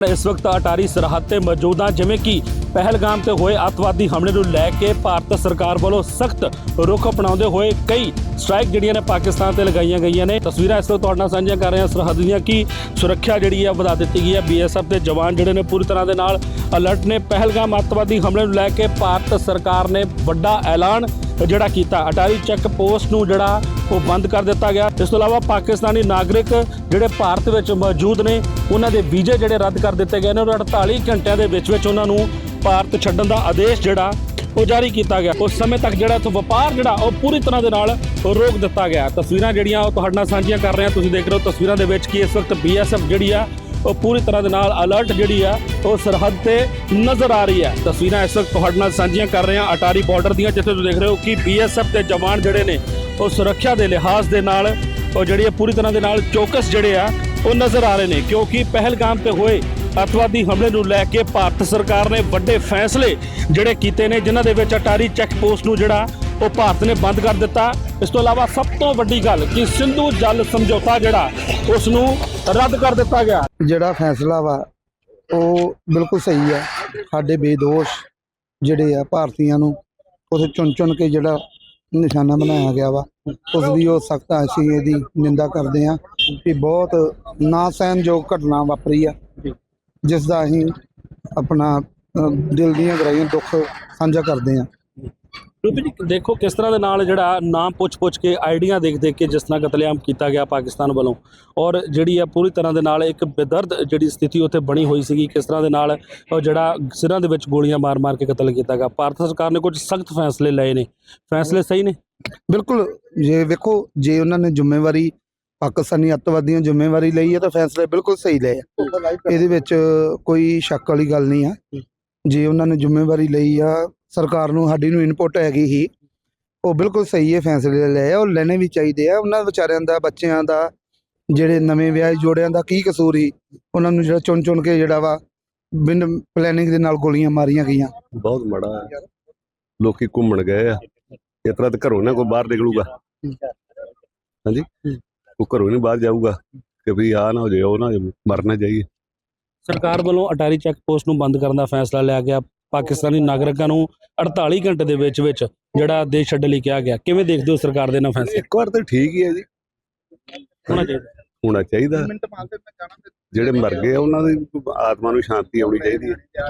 ਇਸ ਵਕਤ ਅਟਾਰੀ ਸਰਹੱਦ ਤੇ ਮੌਜੂਦ ਹਾਂ, ਜਿਵੇਂ ਕਿ ਪਹਿਲਗਾਮ ਤੇ ਹੋਏ ਅੱਤਵਾਦੀ ਹਮਲੇ ਨੂੰ ਲੈ ਕੇ ਭਾਰਤ ਸਰਕਾਰ ਵੱਲੋਂ ਸਖਤ ਰੁਖ ਅਪਣਾਉਂਦੇ ਹੋਏ ਕਈ ਸਟ੍ਰਾਈਕ ਜਿਹੜੀਆਂ ਨੇ ਪਾਕਿਸਤਾਨ ਤੇ ਲਗਾਈਆਂ ਗਈਆਂ ਨੇ। ਤਸਵੀਰਾਂ ਇਸ ਵਕਤ ਤੁਹਾਡੇ ਨਾਲ ਸਾਂਝੀਆਂ ਕਰ ਰਹੇ ਹਾਂ ਸਰਹੱਦ ਦੀਆਂ ਕਿ ਸੁਰੱਖਿਆ ਜਿਹੜੀ ਹੈ ਵਧਾ ਦਿੱਤੀ ਗਈ ਹੈ। ਬੀਐਸਐਫ ਦੇ ਜਵਾਨ ਜਿਹੜੇ ਨੇ ਪੂਰੀ ਤਰ੍ਹਾਂ ਦੇ ਨਾਲ ਅਲਰਟ ਨੇ। ਪਹਿਲਗਾਮ ਅੱਤਵਾਦੀ ਹਮਲੇ ਨੂੰ ਲੈ ਕੇ ਭਾਰਤ ਸਰਕਾਰ ਨੇ ਵੱਡਾ ਐਲਾਨ ਜਿਹੜਾ ਕੀਤਾ। ਅਟਾਰੀ ਚੈੱਕ ਪੋਸਟ ਨੂੰ ਜਿਹੜਾ ਉਹ ਬੰਦ ਕਰ ਦਿੱਤਾ ਗਿਆ। ਇਸ ਤੋਂ ਇਲਾਵਾ ਪਾਕਿਸਤਾਨੀ ਨਾਗਰਿਕ ਜਿਹੜੇ ਭਾਰਤ ਵਿੱਚ ਮੌਜੂਦ ਨੇ, ਉਹਨਾਂ ਦੇ ਵੀਜ਼ੇ ਜਿਹੜੇ ਰੱਦ ਕਰ ਦਿੱਤੇ ਗਏ ਨੇ ਔਰ 48 ਘੰਟਿਆਂ ਦੇ ਵਿੱਚ ਵਿੱਚ ਉਹਨਾਂ ਨੂੰ ਭਾਰਤ ਛੱਡਣ ਦਾ ਆਦੇਸ਼ ਜਿਹੜਾ ਉਹ ਜਾਰੀ ਕੀਤਾ ਗਿਆ। ਉਸ ਸਮੇਂ ਤੱਕ ਜਿਹੜਾ ਇੱਥੋਂ ਵਪਾਰ ਜਿਹੜਾ, ਉਹ ਪੂਰੀ ਤਰ੍ਹਾਂ ਦੇ ਨਾਲ ਰੋਕ ਦਿੱਤਾ ਗਿਆ। ਤਸਵੀਰਾਂ ਜਿਹੜੀਆਂ ਉਹ ਤੁਹਾਡੇ ਨਾਲ ਸਾਂਝੀਆਂ ਕਰ ਰਹੇ। ਹਾਂ ਤੁਸੀਂ ਦੇਖ ਰਹੇ ਹੋ ਤਸਵੀਰਾਂ ਦੇ ਵਿੱਚ ਕਿ ਇਸ ਵਕਤ ਬੀਐਸਐਫ ਜਿਹੜੀ ਆ ਉਹ ਪੂਰੀ ਤਰ੍ਹਾਂ ਦੇ ਨਾਲ ਅਲਰਟ ਜਿਹੜੀ ਆ, ਉਹ ਸਰਹੱਦ ਤੇ ਨਜ਼ਰ ਆ ਰਹੀ ਹੈ। ਤਸਵੀਰਾਂ ਇਸ ਵਕਤ ਤੁਹਾਡੇ ਨਾਲ ਸਾਂਝੀਆਂ ਕਰ ਰਹੇ ਹਾਂ। ਅਟਾਰੀ ਬਾਰਡਰ ਦੀਆਂ, ਜਿੱਥੇ ਤੁਸੀਂ ਦੇਖ ਰਹੇ ਹੋ ਕਿ ਬੀਐਸਐਫ ਦੇ ਜਵਾਨ ਜਿਹੜੇ ਨੇ, ਉਹ ਸੁਰੱਖਿਆ ਦੇ ਲਿਹਾਜ਼ ਦੇ ਨਾਲ, ਉਹ ਜਿਹੜੀ ਆ ਪੂਰੀ ਤਰ੍ਹਾਂ ਦੇ ਨਾਲ ਚੌਕਸ ਜਿਹੜੇ ਆ, ਉਹ ਨਜ਼ਰ ਆ ਰਹੇ ਨੇ। ਕਿਉਂਕਿ ਪਹਿਲਗਾਮ ਤੇ ਹੋਏ ਅੱਤਵਾਦੀ ਹਮਲੇ ਨੂੰ ਲੈ ਕੇ ਭਾਰਤ ਸਰਕਾਰ ਨੇ ਵੱਡੇ ਫੈਸਲੇ ਜਿਹੜੇ ਕੀਤੇ ਨੇ, ਜਿਨ੍ਹਾਂ ਦੇ ਵਿੱਚ ਅਟਾਰੀ ਚੈੱਕ ਪੋਸਟ ਨੂੰ ਜਿਹੜਾ, ਉਹ ਭਾਰਤ ਨੇ ਬੰਦ ਕਰ ਦਿੱਤਾ। ਇਸ ਤੋਂ ਇਲਾਵਾ ਸਭ ਤੋਂ ਵੱਡੀ ਗੱਲ ਕਿ ਸਿੰਧੂ ਜਲ ਸਮਝੌਤਾ ਜਿਹੜਾ ਉਸ ਨੂੰ ਰੱਦ ਕਰ ਦਿੱਤਾ ਗਿਆ। ਜਿਹੜਾ ਫੈਸਲਾ ਵਾ, ਉਹ ਬਿਲਕੁਲ ਸਹੀ ਆ। ਸਾਡੇ ਬੇਦੋਸ਼ ਜਿਹੜੇ ਆ ਭਾਰਤੀਆਂ ਨੂੰ ਉਥੇ ਚੁਣ ਚੁਣ ਕੇ ਜਿਹੜਾ ਨਿਸ਼ਾਨਾ ਬਣਾਇਆ ਗਿਆ ਵਾ ਉਸ ਦੀ ਉਹ ਸਖਤ ਅਸੀਂ ਇਹਦੀ ਨਿੰਦਾ ਕਰਦੇ ਆ ਕਿ ਬਹੁਤ ਨਾ ਸਹਿਣਯੋਗ ਘਟਨਾ ਵਾਪਰੀ ਆ ਜਿਸ ਦਾ ਅਸੀਂ ਆਪਣਾ ਦਿਲ ਦੀਆਂ ਗਹਿਰਾਈਆਂ ਦੁੱਖ ਸਾਂਝਾ ਕਰਦੇ ਆ ਰੂਪੀ ਜੀ, ਦੇਖੋ ਕਿਸ ਤਰ੍ਹਾਂ ਦੇ ਨਾਲ ਜਿਹੜਾ ਨਾਮ ਪੁੱਛ-ਪੁੱਛ ਕੇ, ਆਈਡੀਆਂ ਦੇਖ-ਦੇਖ ਕੇ ਜਿਸ ਤਰ੍ਹਾਂ ਕਤਲੇਆਮ ਕੀਤਾ ਗਿਆ ਪਾਕਿਸਤਾਨ ਵੱਲੋਂ। ਔਰ ਜਿਹੜੀ ਆ ਪੂਰੀ ਤਰ੍ਹਾਂ ਦੇ ਨਾਲ ਇੱਕ ਬੇਦਰਦ ਜਿਹੜੀ ਸਥਿਤੀ ਉੱਥੇ ਬਣੀ ਹੋਈ ਸੀਗੀ, ਕਿਸ ਤਰ੍ਹਾਂ ਦੇ ਨਾਲ ਜਿਹੜਾ ਸਿਰਾਂ ਦੇ ਵਿੱਚ ਗੋਲੀਆਂ ਮਾਰ-ਮਾਰ ਕੇ ਕਤਲ ਕੀਤਾ ਗਿਆ। ਭਾਰਤ ਸਰਕਾਰ ਨੇ ਕੁਝ ਸਖਤ ਫੈਸਲੇ ਲਏ ਨੇ। ਫੈਸਲੇ ਸਹੀ ਨੇ? ਬਿਲਕੁਲ, ਜੇ ਵੇਖੋ, ਜੇ ਉਹਨਾਂ ਨੇ ਜ਼ਿੰਮੇਵਾਰੀ, ਪਾਕਿਸਤਾਨੀ ਅੱਤਵਾਦੀਆਂ ਜ਼ਿੰਮੇਵਾਰੀ ਲਈ ਹੈ ਤਾਂ ਫੈਸਲੇ ਬਿਲਕੁਲ ਸਹੀ ਲਏ ਆ। ਇਹਦੇ ਵਿੱਚ ਕੋਈ ਸ਼ੱਕ ਵਾਲੀ ਗੱਲ ਨਹੀਂ ਆ। ਜੇ ਉਹਨਾਂ ਨੇ ਜ਼ਿੰਮੇਵਾਰੀ ਲਈ ਆ ਸਰਕਾਰ ਨੂੰ ਸਾਡੀ ਨੂੰ ਇਨਪੁਟ ਹੈਗੀ ਹੀ ਉਹ ਬਿਲਕੁਲ ਸਹੀ ਹੈ ਫੈਸਲੇ ਲਏ ਉਹ ਲੈਣੇ ਵੀ ਚਾਹੀਦੇ ਆ। ਉਹਨਾਂ ਵਿਚਾਰਿਆਂ ਦਾ ਬੱਚਿਆਂ ਦਾ ਜਿਹੜੇ ਨਵੇਂ ਵਿਆਹ ਜੋੜਿਆਂ ਦਾ ਕੀ ਕਸੂਰ ਸੀ? ਉਹਨਾਂ ਨੂੰ ਜਿਹੜਾ ਚੁਣ ਚੁਣ ਕੇ ਜਿਹੜਾ ਵਾ ਬਿਨ ਪਲੈਨਿੰਗ ਦੇ ਨਾਲ ਗੋਲੀਆਂ ਮਾਰੀਆਂ ਗਈਆਂ। ਬਹੁਤ ਮਾੜਾ ਹੈ। ਲੋਕੀ ਘੁੰਮਣ ਗਏ ਆ। ਇਸ ਤਰ੍ਹਾਂ ਤਾਂ ਘਰੋਂ ਨਾ ਕੋਈ ਬਾਹਰ ਨਿਕਲੂਗਾ। ਹਾਂਜੀ? ਉਹ ਘਰੋਂ ਨਹੀਂ ਬਾਹਰ ਜਾਊਗਾ। ਕਿ ਵੀ ਆ ਨਾ ਹੋ ਜਾਏ ਉਹ ਨਾ ਹੋ ਜਾਏ, ਮਰ ਨਾ ਜਾਈਏ। ਸਰਕਾਰ ਵੱਲੋਂ ਅਟਾਰੀ ਚੈੱਕ ਪੋਸਟ ਨੂੰ ਬੰਦ ਕਰਨ ਦਾ ਫੈਸਲਾ ਲਿਆ ਗਿਆ। ਪਾਕਿਸਤਾਨੀ ਨਾਗਰਿਕਾਂ ਨੂੰ 48 ਘੰਟੇ ਦੇ ਵਿੱਚ ਵਿੱਚ ਜਿਹੜਾ ਦੇਸ਼ ਛੱਡਣ ਲਈ ਕਿਹਾ ਗਿਆ। ਕਿਵੇਂ ਦੇਖਦੇ ਹੋ ਸਰਕਾਰ ਦੇ ਨਾ ਫੈਸਲੇ? ਇੱਕ ਵਾਰ ਤਾਂ ਠੀਕ ਹੀ ਹੈ ਜੀ। ਹੋਣਾ ਚਾਹੀਦਾ। ਹੋਣਾ ਚਾਹੀਦਾ। ਜਿਹੜੇ ਮਰ ਗਏ ਆ, ਉਹਨਾਂ ਦੀ ਆਤਮਾ ਨੂੰ ਸ਼ਾਂਤੀ ਆਉਣੀ ਚਾਹੀਦੀ ਹੈ।